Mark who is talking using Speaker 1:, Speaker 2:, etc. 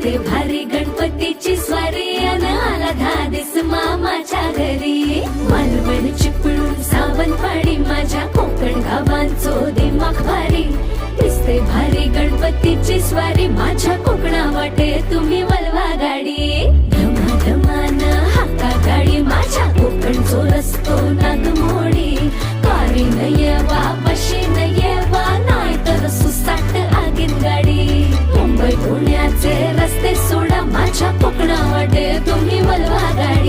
Speaker 1: असते भारी गणपतीची स्वारी अन आला धा दिस मामाच्या घरी. मालवण चिपळून सावंतवाडी माझ्या कोकण गावांचो दिमाग भारी. दिसते भारी गणपतीची पकड़ा कोकणावाटे तुम्हें मलवा गए।